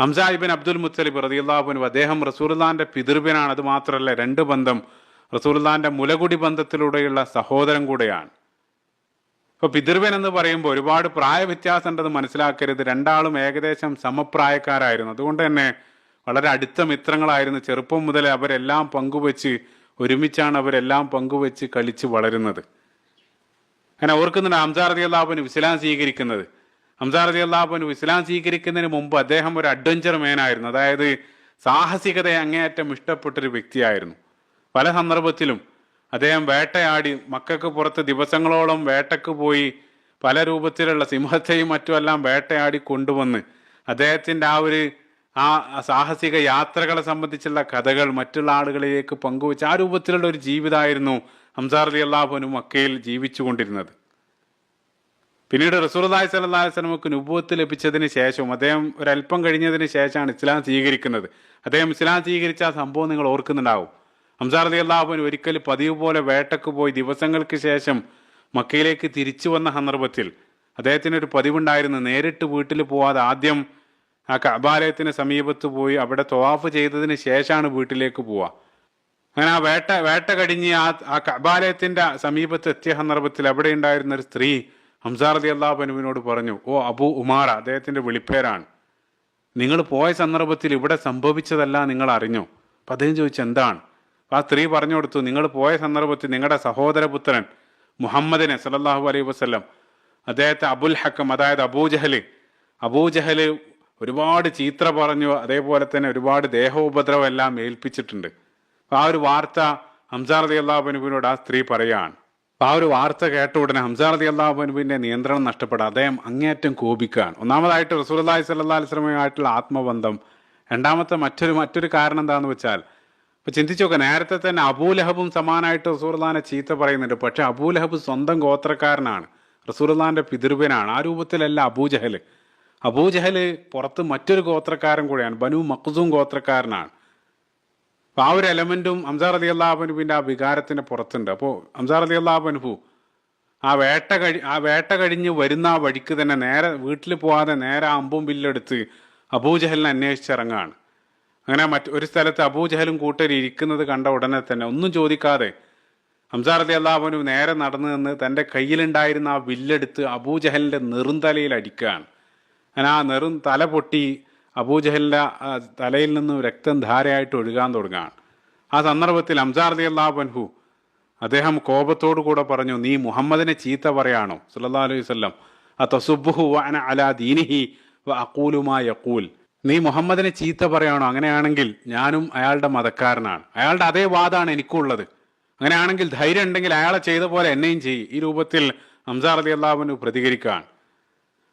ഹംസ ഇബിൻ അബ്ദുൽ മുത്തലിബ് റതിയുള്ളാഹുനു അദ്ദേഹം റസൂലുള്ളാന്റെ പിതൃവിനാണ് അത് മാത്രമല്ല രണ്ട് ബന്ധം റസൂലുള്ളാന്റെ മുലകുടി ബന്ധത്തിലൂടെയുള്ള സഹോദരൻ കൂടെയാണ്. ഇപ്പോൾ പിതൃവൻ എന്ന് പറയുമ്പോൾ ഒരുപാട് പ്രായ വ്യത്യാസം ഉണ്ടെന്ന് മനസ്സിലാക്കരുത്. രണ്ടാളും ഏകദേശം സമപ്രായക്കാരായിരുന്നു. അതുകൊണ്ട് തന്നെ വളരെ അടുത്ത മിത്രങ്ങളായിരുന്നു. ചെറുപ്പം മുതൽ അവരെല്ലാം പങ്കുവെച്ച് ഒരുമിച്ചാണ് അവരെല്ലാം പങ്കുവെച്ച് കളിച്ച് വളരുന്നത്. അങ്ങനെ ഓർക്കുന്നുണ്ട് ഹംസാർ റതി അള്ളാഹുവിന് ഇസ്ലാം സ്വീകരിക്കുന്നത് ഹംസാർ അള്ളാഹു അള്ളാഹുബനു ഇസ്ലാം സ്വീകരിക്കുന്നതിന് മുമ്പ് അദ്ദേഹം ഒരു അഡ്വഞ്ചർ മേനായിരുന്നു അതായത് സാഹസികതയെ അങ്ങേയറ്റം ഇഷ്ടപ്പെട്ടൊരു വ്യക്തിയായിരുന്നു. പല സന്ദർഭത്തിലും അദ്ദേഹം വേട്ടയാടി മക്കൾക്ക് പുറത്ത് ദിവസങ്ങളോളം വേട്ടക്ക് പോയി പല രൂപത്തിലുള്ള സിംഹത്തെയും മറ്റുമെല്ലാം വേട്ടയാടി കൊണ്ടുവന്ന് അദ്ദേഹത്തിന്റെ ആ ഒരു ആ സാഹസിക യാത്രകളെ സംബന്ധിച്ചുള്ള കഥകൾ മറ്റുള്ള ആളുകളിലേക്ക് പങ്കുവെച്ച് ആ രൂപത്തിലുള്ള ഒരു ജീവിതമായിരുന്നു ഹംസാർ അലി അള്ളാഹുനു മക്കയിൽ ജീവിച്ചുകൊണ്ടിരുന്നത്. പിന്നീട് റസൂർദായ് സല്ലാ വസ്ലമക്ക് നുബൂത്ത് ലഭിച്ചതിന് ശേഷവും അദ്ദേഹം ഒരല്പം കഴിഞ്ഞതിന് ശേഷമാണ് ഇസ്ലാം സ്വീകരിക്കുന്നത്. അദ്ദേഹം ഇസ്ലാം സ്വീകരിച്ച ആ സംഭവം നിങ്ങൾ ഓർക്കുന്നുണ്ടാവും. ഹംസാർ അലി അള്ളാഹുൻ ഒരിക്കൽ പതിവ് പോലെ വേട്ടക്ക് പോയി ദിവസങ്ങൾക്ക് ശേഷം മക്കയിലേക്ക് തിരിച്ചു വന്ന സന്ദർഭത്തിൽ അദ്ദേഹത്തിന് ഒരു പതിവുണ്ടായിരുന്നു. നേരിട്ട് വീട്ടിൽ പോവാതെ ആദ്യം ആ കബാലയത്തിന് സമീപത്ത് പോയി അവിടെ തൊവാഫ് ചെയ്തതിന് ശേഷമാണ് വീട്ടിലേക്ക് പോവുക. അങ്ങനെ ആ വേട്ട വേട്ട കഴിഞ്ഞ് ആ ആ കബാലയത്തിന്റെ സമീപത്ത് എത്തിയ സന്ദർഭത്തിൽ അവിടെ ഉണ്ടായിരുന്ന ഒരു സ്ത്രീ ഹംസാർ അലി അള്ളാഹുനുവിനോട് പറഞ്ഞു ഓ അബു ഉമാറ അദ്ദേഹത്തിന്റെ വിളിപ്പേരാണ്. നിങ്ങൾ പോയ സന്ദർഭത്തിൽ ഇവിടെ സംഭവിച്ചതല്ല നിങ്ങൾ അറിഞ്ഞോ? അപ്പം അദ്ദേഹം ചോദിച്ചു എന്താണ്? ആ സ്ത്രീ പറഞ്ഞു കൊടുത്തു നിങ്ങൾ പോയ സന്ദർഭത്തിൽ നിങ്ങളുടെ സഹോദരപുത്രൻ മുഹമ്മദിനെ സലല്ലാഹു അലൈഹി വസ്ലം അദ്ദേഹത്തെ അബുൽ ഹക്കം അതായത് അബൂജഹൽ അബൂജഹൽ ഒരുപാട് ചീത്ര പറഞ്ഞു അതേപോലെ തന്നെ ഒരുപാട് ദേഹോപദ്രവം എല്ലാം ഏൽപ്പിച്ചിട്ടുണ്ട്. ആ ഒരു വാർത്ത ഹംസാർ അലി അള്ളാഹുബനുവിനോട് ആ സ്ത്രീ അപ്പൊ ആ ഒരു വാർത്ത കേട്ട ഉടനെ ഹംസാർ അലി അള്ളാഹുബനുവിന്റെ നിയന്ത്രണം നഷ്ടപ്പെടുക അദ്ദേഹം അങ്ങേയറ്റം കോപിക്കുകയാണ്. ഒന്നാമതായിട്ട് റസൂലി സല്ലാ അലിസ്ലമയുമായിട്ടുള്ള ആത്മബന്ധം. രണ്ടാമത്തെ മറ്റൊരു മറ്റൊരു കാരണം എന്താന്ന് വെച്ചാൽ ഇപ്പൊ ചിന്തിച്ചു നോക്കുക നേരത്തെ തന്നെ അബൂലഹബും സമാനായിട്ട് റസൂർദാനെ ചീത്ത പറയുന്നുണ്ട്. പക്ഷേ അബൂലഹബ് സ്വന്തം ഗോത്രക്കാരനാണ്. റസൂർലാന്റെ പിതൃപനാണ് ആ രൂപത്തിലല്ല അബൂജഹൽ അബൂജഹൽ പുറത്ത് മറ്റൊരു ഗോത്രക്കാരൻ കൂടെയാണ്. ബനു മഖ്സൂം ഗോത്രക്കാരനാണ്. അപ്പൊ ആ ഒരു എലമെന്റും അംസാർ അലി അള്ളാഹുനുവിന്റെ ആ വികാരത്തിന്റെ പുറത്തുണ്ട്. അപ്പോൾ അംസാർ അലി അള്ളാഹുനുഭു ആ വേട്ട കഴി ആ വേട്ട കഴിഞ്ഞ് വരുന്ന ആ വഴിക്ക് തന്നെ നേരെ വീട്ടിൽ പോവാതെ നേരെ അമ്പും ബില്ലെടുത്ത് അബൂജഹലിനെ അന്വേഷിച്ചിറങ്ങാണ്. അങ്ങനെ മറ്റ് ഒരു സ്ഥലത്ത് അബൂജഹലും കൂട്ടരും ഇരിക്കുന്നത് കണ്ട ഉടനെ തന്നെ ഒന്നും ചോദിക്കാതെ ഹംസാർ അലി അള്ളാഹുനു നേരെ നടന്നു നിന്ന് തന്റെ കയ്യിലുണ്ടായിരുന്ന ആ വില്ലെടുത്ത് അബൂജഹലിന്റെ നെറുന്തലയിൽ അടിക്കുകയാണ്. അങ്ങനെ ആ നെറും തല പൊട്ടി അബൂജഹലിന്റെ ആ തലയിൽ നിന്ന് രക്തം ധാരയായിട്ട് ഒഴുകാൻ തുടങ്ങുകയാണ്. ആ സന്ദർഭത്തിൽ അംസാർദി അള്ളാഹുബൻഹു അദ്ദേഹം കോപത്തോടു കൂടെ പറഞ്ഞു നീ മുഹമ്മദിനെ ചീത്ത പറയാണോ? സല്ലാ അലൈഹി വല്ലം ആ തസുബുഹു അന അലാ ദീനിഹി വ അക്കൂലുമാ നീ മുഹമ്മദിനെ ചീത്ത പറയാണോ? അങ്ങനെയാണെങ്കിൽ ഞാനും അയാളുടെ മതക്കാരനാണ്. അയാളുടെ അതേ വാദമാണ് എനിക്കുള്ളത്. അങ്ങനെയാണെങ്കിൽ ധൈര്യം ഉണ്ടെങ്കിൽ അയാളെ ചെയ്ത പോലെ എന്നെയും ചെയ്യും. ഈ രൂപത്തിൽ ഹംസാർ അലി അള്ളാഹുവിന് പ്രതികരിക്കുകയാണ്.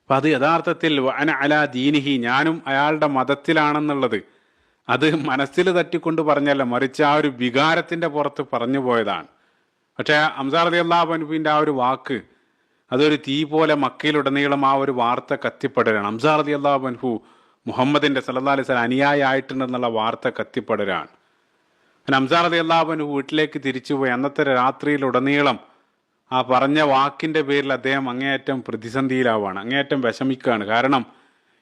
അപ്പൊ അത് യഥാർത്ഥത്തിൽ അന അല ദീനിഹി ഞാനും അയാളുടെ മതത്തിലാണെന്നുള്ളത്. അത് മനസ്സിൽ തട്ടിക്കൊണ്ട് പറഞ്ഞല്ല മറിച്ച് ആ ഒരു വികാരത്തിന്റെ പുറത്ത് പറഞ്ഞു പോയതാണ്. പക്ഷേ അംസാർ അലി അള്ളാഹുബനുവിന്റെ ആ ഒരു വാക്ക് അതൊരു തീ പോലെ മക്കയിലുടനീളം ആ ഒരു വാർത്ത കത്തിപ്പടരാണ്. അംസാർ അലി അള്ളാഹുബൻഹു മുഹമ്മദിന്റെ സല്ലാ അലൈഹി സ്വലം ആയിട്ടുണ്ടെന്നുള്ള വാർത്ത കത്തിപ്പടരാണ്. അംസാർ അലി അള്ളാഹുബൻഹു വീട്ടിലേക്ക് തിരിച്ചുപോയി അന്നത്തെ രാത്രിയിലുടനീളം ആ പറഞ്ഞ വാക്കിന്റെ പേരിൽ അദ്ദേഹം അങ്ങേയറ്റം പ്രതിസന്ധിയിലാവാണ് അങ്ങേയറ്റം വിഷമിക്കുകയാണ്. കാരണം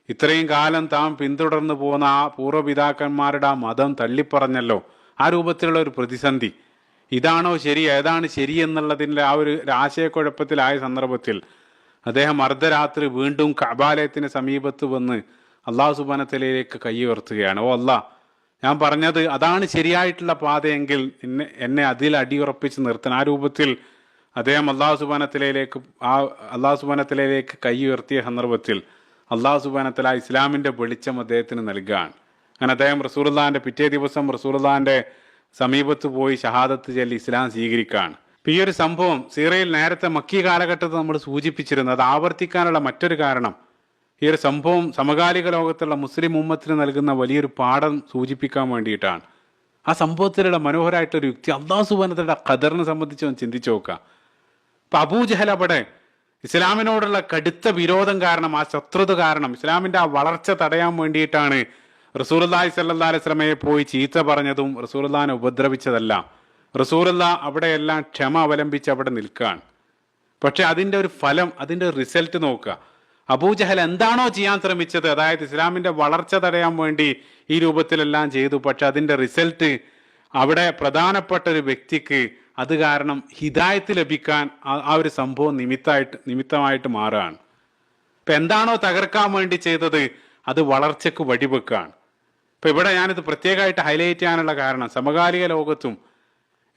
ഇത്രയും കാലം താൻ പിന്തുടർന്നു പോകുന്ന ആ പൂർവപിതാക്കന്മാരുടെ ആ മതം തള്ളിപ്പറഞ്ഞല്ലോ ആ രൂപത്തിലുള്ള ഒരു പ്രതിസന്ധി. ഇതാണോ ശരി ഏതാണ് ശരി എന്നുള്ളതിന്റെ ആ ഒരു ആശയക്കുഴപ്പത്തിലായ സന്ദർഭത്തിൽ അദ്ദേഹം അർദ്ധരാത്രി വീണ്ടും കബാലയത്തിന് സമീപത്ത് വന്ന് അള്ളാഹു സുബാനത്തിലേക്ക് കൈ ഉയർത്തുകയാണ്. ഓ അല്ലാ ഞാൻ പറഞ്ഞത് അതാണ് ശരിയായിട്ടുള്ള പാതയെങ്കിൽ എന്നെ എന്നെ അതിൽ അടിയുറപ്പിച്ച് നിർത്തണം. ആ രൂപത്തിൽ അദ്ദേഹം അള്ളാഹു സുബാനത്തിലേക്ക് ആ അള്ളാഹു സുബാനത്തിലേക്ക് കൈ ഉയർത്തിയ സന്ദർഭത്തിൽ അള്ളാഹു സുബാനത്തില ഇസ്ലാമിന്റെ വെളിച്ചം അദ്ദേഹത്തിന് നൽകുകയാണ് അങ്ങനെ അദ്ദേഹം റസൂർദാന്റെ പിറ്റേ ദിവസം റസൂർദാന്റെ സമീപത്ത് പോയി ഷഹാദത്ത് ചൊല്ലി ഇസ്ലാം സ്വീകരിക്കുകയാണ് ഈ ഒരു സംഭവം സീറയിൽ നേരത്തെ മക്കി കാലഘട്ടത്തിൽ നമ്മൾ സൂചിപ്പിച്ചിരുന്നു അത് ആവർത്തിക്കാനുള്ള മറ്റൊരു കാരണം ഈ ഒരു സംഭവം സമകാലിക ലോകത്തുള്ള മുസ്ലിം ഉമ്മത്തിന് നൽകുന്ന വലിയൊരു പാഠം സൂചിപ്പിക്കാൻ വേണ്ടിയിട്ടാണ്. ആ സംഭവത്തിലുള്ള മനോഹരമായിട്ടൊരു യുക്തി അള്ളാഹു സുബാനത്തിന്റെ ഖദറിനെ സംബന്ധിച്ച് ഒന്ന് ചിന്തിച്ചു നോക്കുക. ഇപ്പൊ അബൂജഹൽ അവിടെ ഇസ്ലാമിനോടുള്ള കടുത്ത വിരോധം കാരണം ആ ശത്രുത കാരണം ഇസ്ലാമിന്റെ ആ വളർച്ച തടയാൻ വേണ്ടിയിട്ടാണ് റസൂർല്ലാഹി സല്ലാ അലൈസ്ലമയെ പോയി ചീത്ത പറഞ്ഞതും റസൂർല്ലാനെ ഉപദ്രവിച്ചതല്ല. റസൂറുല്ല അവിടെയെല്ലാം ക്ഷമ അവലംബിച്ച് അവിടെ നിൽക്കുകയാണ്. പക്ഷെ അതിന്റെ ഒരു ഫലം അതിന്റെ റിസൾട്ട് നോക്കുക. അബൂജഹൽ എന്താണോ ചെയ്യാൻ ശ്രമിച്ചത് അതായത് ഇസ്ലാമിന്റെ വളർച്ച തടയാൻ വേണ്ടി ഈ രൂപത്തിലെല്ലാം ചെയ്തു പക്ഷെ അതിന്റെ റിസൾട്ട് അവിടെ പ്രധാനപ്പെട്ട ഒരു വ്യക്തിക്ക് അത് കാരണം ഹിദായത്ത് ലഭിക്കാൻ ആ- ഒരു സംഭവം നിമിത്തമായിട്ട് നിമിത്തമായിട്ട് മാറുകയാണ്. ഇപ്പം എന്താണോ തകർക്കാൻ വേണ്ടി ചെയ്തത് അത് വളർച്ചയ്ക്ക് വഴിവെക്കുകയാണ്. ഇപ്പം ഇവിടെ ഞാനിത് പ്രത്യേകമായിട്ട് ഹൈലൈറ്റ് ചെയ്യാനുള്ള കാരണം സമകാലിക ലോകത്തും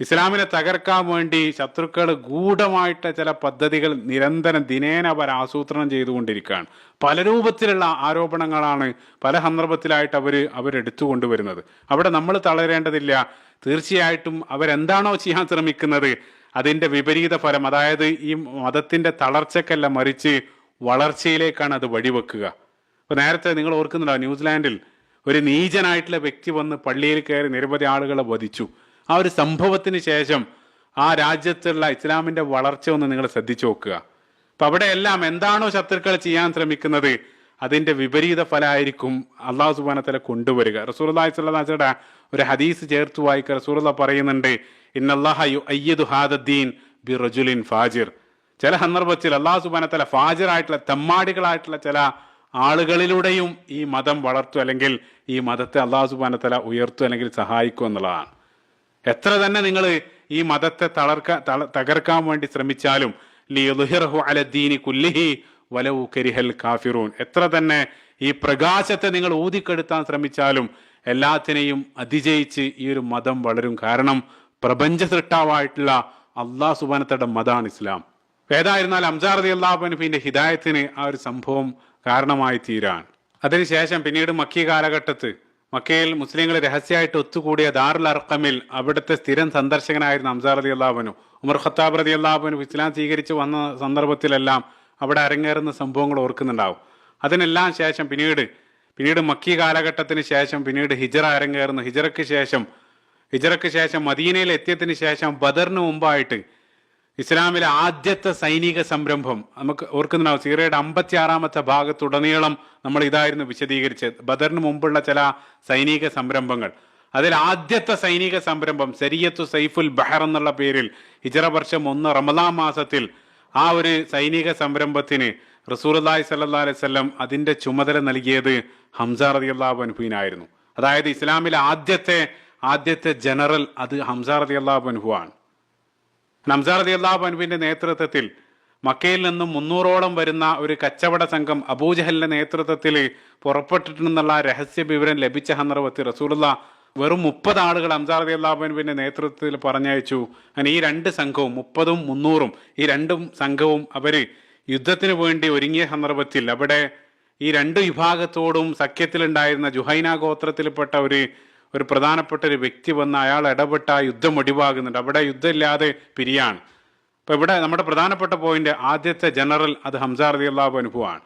ഇസ്ലാമിനെ തകർക്കാൻ വേണ്ടി ശത്രുക്കൾ ഗൂഢമായിട്ട് ചില പദ്ധതികൾ നിരന്തരം ദിനേന അവർ ആസൂത്രണം ചെയ്തുകൊണ്ടിരിക്കുകയാണ്. പല രൂപത്തിലുള്ള ആരോപണങ്ങളാണ് പല സന്ദർഭത്തിലായിട്ട് അവർ അവരെടുത്തു കൊണ്ടുവരുന്നത് അവിടെ നമ്മൾ തളരേണ്ടതില്ല. തീർച്ചയായിട്ടും അവരെന്താണോ ചെയ്യാൻ ശ്രമിക്കുന്നത് അതിന്റെ വിപരീത ഫലം അതായത് ഈ മതത്തിന്റെ തളർച്ചക്കല്ല മറിച്ച് വളർച്ചയിലേക്കാണ് അത് വഴിവെക്കുക. അപ്പോൾ നേരത്തെ നിങ്ങൾ ഓർക്കുന്നുണ്ടോ ന്യൂസിലാൻഡിൽ ഒരു നീചനായിട്ടുള്ള വ്യക്തി വന്ന് പള്ളിയിൽ കയറി നിരവധി ആളുകളെ വധിച്ചു. ആ ഒരു സംഭവത്തിന് ശേഷം ആ രാജ്യത്തുള്ള ഇസ്ലാമിന്റെ വളർച്ച ഒന്ന് നിങ്ങൾ ശ്രദ്ധിച്ചു നോക്കുക. അപ്പം അവിടെയെല്ലാം എന്താണോ ശത്രുക്കൾ ചെയ്യാൻ ശ്രമിക്കുന്നത് അതിന്റെ വിപരീത ഫലമായിരിക്കും അള്ളാഹു സുബാനത്തല കൊണ്ടുവരിക. റസൂർലാഹി സ്വല്ലാസ്യുടെ ഒരു ഹദീസ് ചേർത്ത് വായിക്കുക. റസൂർല പറയുന്നുണ്ട് ഇന്നല്ലാഹ യു അയ്യദു ഹാദദ്ദീൻ ബി റജുലിൻ ഫാജിർ. ചില സന്ദർഭത്തിൽ അള്ളാഹു സുബാനത്തല ഫാജിറായിട്ടുള്ള തെമ്മാടികളായിട്ടുള്ള ചില ആളുകളിലൂടെയും ഈ മതം വളർത്തു അല്ലെങ്കിൽ ഈ മതത്തെ അള്ളാഹു സുബാനത്തല ഉയർത്തു അല്ലെങ്കിൽ സഹായിക്കും എന്നുള്ളതാണ്. എത്ര തന്നെ നിങ്ങൾ ഈ മതത്തെ തളർക്ക തകർക്കാൻ വേണ്ടി ശ്രമിച്ചാലും ലിയുദ്ഹിറഹു അലദ്ദീനി കുല്ലിഹി വലവു കരിഹൽ കാഫിറൂൻ. എത്ര തന്നെ ഈ പ്രകാശത്തെ നിങ്ങൾ ഊതിക്കെടുത്താൻ ശ്രമിച്ചാലും എല്ലാത്തിനെയും അതിജയിച്ച് ഈ ഒരു മതം വളരും. കാരണം പ്രപഞ്ച സൃഷ്ടാവായിട്ടുള്ള അള്ളാഹ് സുബാനത്തയുടെ മതാണ് ഇസ്ലാം. ഏതായിരുന്നാൽ അംസാർ അലി അള്ളാഹുബനുഫിന്റെ ഹിദായത്തിന് ആ ഒരു സംഭവം കാരണമായി തീരാൻ. അതിനുശേഷം പിന്നീട് മക്കി കാലഘട്ടത്ത് മക്കയിൽ മുസ്ലിങ്ങൾ രഹസ്യമായിട്ട് ഒത്തുകൂടിയ ദാറുൽ അർക്കമിൽ അവിടുത്തെ സ്ഥിരം സന്ദർശകനായിരുന്ന അംസാർ റതി അള്ളാഹുബനു ഉമർ ഖത്താബ് റതി അള്ളാഹുബനു ഇസ്ലാം സ്വീകരിച്ച് വന്ന സന്ദർഭത്തിലെല്ലാം അവിടെ അരങ്ങേറുന്ന സംഭവങ്ങൾ ഓർക്കുന്നുണ്ടാവും. അതിനെല്ലാം ശേഷം പിന്നീട് പിന്നീട് മക്കി കാലഘട്ടത്തിന് ശേഷം പിന്നീട് ഹിജറ അരങ്ങേറുന്നു. ഹിജറയ്ക്ക് ശേഷം ഹിജറയ്ക്ക് ശേഷം മദീനയിൽ എത്തിയതിന് ശേഷം ബദറിന് മുമ്പായിട്ട് ഇസ്ലാമിലെ ആദ്യത്തെ സൈനിക സംരംഭം. നമുക്ക് ഓർക്കുന്നുണ്ടാവും സീറയുടെ അമ്പത്തി ആറാമത്തെ ഭാഗത്തുടനീളം നമ്മൾ ഇതായിരുന്നു വിശദീകരിച്ചത്. ബദറിന് മുമ്പുള്ള ചില സൈനിക സംരംഭങ്ങൾ. അതിൽ ആദ്യത്തെ സൈനിക സംരംഭം സരിയത്തു സൈഫുൽ ബഹർ എന്നുള്ള പേരിൽ ഹിജറ വർഷം ഒന്ന് റമദാൻ മാസത്തിൽ ആ ഒരു സൈനിക സംരംഭത്തിന് റസൂലി സല്ലാ അലൈഹി സ്വല്ലം അതിന്റെ ചുമതല നൽകിയത് ഹംസ റതി അള്ളാഹു അനുഭവിനായിരുന്നു അതായത് ഇസ്ലാമിലെ ആദ്യത്തെ ആദ്യത്തെ ജനറൽ അത് ഹംസ റതി അള്ളാഹു അനുഭവ ആണ്. നംസാർ അലി അള്ളാഹു അനുവിന്റെ നേതൃത്വത്തിൽ മക്കയിൽ നിന്നും മുന്നൂറോളം വരുന്ന ഒരു കച്ചവട സംഘം അബൂജഹലിന്റെ നേതൃത്വത്തിൽ പുറപ്പെട്ടിട്ടുണ്ടെന്നുള്ള രഹസ്യ വിവരം ലഭിച്ച സന്ദർഭത്തിൽ റസൂലുള്ള വെറും മുപ്പത് ആളുകൾ അംസാർ അലി അള്ളാഹു അനുവിന്റെ നേതൃത്വത്തിൽ പറഞ്ഞയച്ചു. അങ്ങനെ ഈ രണ്ട് സംഘവും മുപ്പതും മുന്നൂറും ഈ രണ്ടും സംഘവും അവർ യുദ്ധത്തിന് വേണ്ടി ഒരുങ്ങിയ സന്ദർഭത്തിൽ അവിടെ ഈ രണ്ട് വിഭാഗത്തോടും സഖ്യത്തിലുണ്ടായിരുന്ന ജുഹൈന ഗോത്രത്തിൽപ്പെട്ട ഒരു ഒരു പ്രധാനപ്പെട്ട ഒരു വ്യക്തി വന്ന് അയാൾ ഇടപെട്ട യുദ്ധം ഒടിവാകുന്നുണ്ട്. അവിടെ യുദ്ധമില്ലാതെ പിരിയാണ്. അപ്പൊ ഇവിടെ നമ്മുടെ പ്രധാനപ്പെട്ട പോയിന്റ് ആദ്യത്തെ ജനറൽ അത് ഹംസാർ അലി അള്ളാഹു അനുഭവമാണ്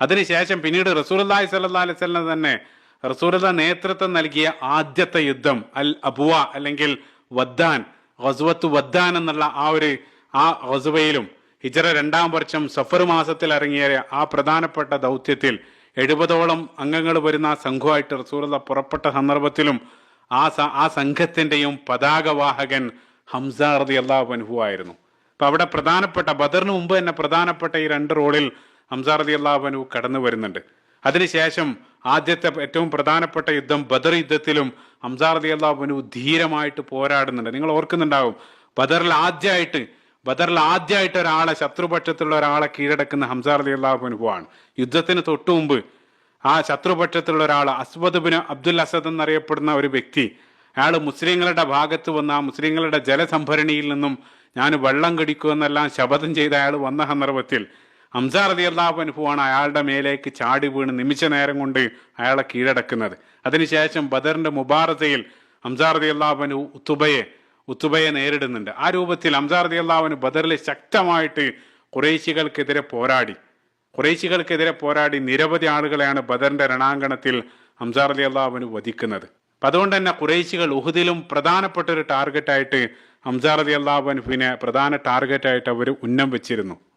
അതിനുശേഷം പിന്നീട് റസൂലി സല്ലാ അലൈഹി തന്നെ റസൂലുള്ള നേതൃത്വം നൽകിയ ആദ്യത്തെ യുദ്ധം അൽ അബുവ അല്ലെങ്കിൽ വദ്ദാൻ ഹസുവത്ത് വദ്ദാൻ എന്നുള്ള ആ ഒരു ആ ഹസുവയിലും ഹിജറ രണ്ടാം വർഷം സഫർ മാസത്തിൽ ഇറങ്ങിയ ആ പ്രധാനപ്പെട്ട ദൗത്യത്തിൽ എഴുപതോളം അംഗങ്ങൾ വരുന്ന ആ സംഘമായിട്ട് റസൂലത പുറപ്പെട്ട സന്ദർഭത്തിലും ആ ആ സംഘത്തിന്റെയും പതാകവാഹകൻ ഹംസ റതി അള്ളാഹു ആയിരുന്നു. അപ്പൊ അവിടെ പ്രധാനപ്പെട്ട ബദറിന് മുമ്പ് തന്നെ പ്രധാനപ്പെട്ട ഈ രണ്ട് റോളിൽ ഹംസ റതി അള്ളാഹു കടന്നു വരുന്നുണ്ട്. അതിനുശേഷം ആദ്യത്തെ ഏറ്റവും പ്രധാനപ്പെട്ട യുദ്ധം ബദർ യുദ്ധത്തിലും ഹംസാർ അലി അള്ളാഹു അനു ധീരമായിട്ട് പോരാടുന്നുണ്ട്. നിങ്ങൾ ഓർക്കുന്നുണ്ടാവും ബദറിൽ ആദ്യമായിട്ട് ബദറിൽ ആദ്യമായിട്ട് ഒരാളെ ശത്രുപക്ഷത്തുള്ള ഒരാളെ കീഴടക്കുന്ന ഹംസാർ അലി അള്ളാഹു അനുഭവമാണ് യുദ്ധത്തിന് തൊട്ടു മുമ്പ് ആ ശത്രുപക്ഷത്തുള്ള ഒരാൾ അസ്വദ് ബിൻ അബ്ദുൽ അസദ് എന്നറിയപ്പെടുന്ന ഒരു വ്യക്തി അയാൾ മുസ്ലിങ്ങളുടെ ഭാഗത്ത് വന്ന മുസ്ലിങ്ങളുടെ ജലസംഭരണിയിൽ നിന്നും ഞാൻ വെള്ളം കടിക്കുമെന്നെല്ലാം ശപഥം ചെയ്ത അയാൾ വന്ന സന്ദർഭത്തിൽ ഹംസാർ അതി അള്ളാഹു അനുഭവമാണ് അയാളുടെ മേലേക്ക് ചാടി വീണ് നിമിഷ നേരം കൊണ്ട് അയാളെ കീഴടക്കുന്നത്. അതിനുശേഷം ബദറിന്റെ മുബാറതയിൽ ഹംസാർ അലി അള്ളാഹുനു ഉത്തുബയെ ഉത്തുബയെ നേരിടുന്നുണ്ട്. ആ രൂപത്തിൽ അംസാർ അലി അള്ളാഹുവിന് ബദറിൽ ശക്തമായിട്ട് കുറേശികൾക്കെതിരെ പോരാടി. കുറേശികൾക്കെതിരെ പോരാടി നിരവധി ആളുകളെയാണ് ബദറിന്റെ രണാങ്കണത്തിൽ ഹംസാർ അലി അള്ളാഹുവിന് വധിക്കുന്നത്. അപ്പം അതുകൊണ്ട് തന്നെ കുറേശികൾ ഉഹുദിലും പ്രധാനപ്പെട്ട ഒരു ടാർഗറ്റായിട്ട് ഹംസാർ അലി അള്ളാഹുവിനെ പ്രധാന ടാർഗറ്റായിട്ട് അവർ ഉന്നം വെച്ചിരുന്നു.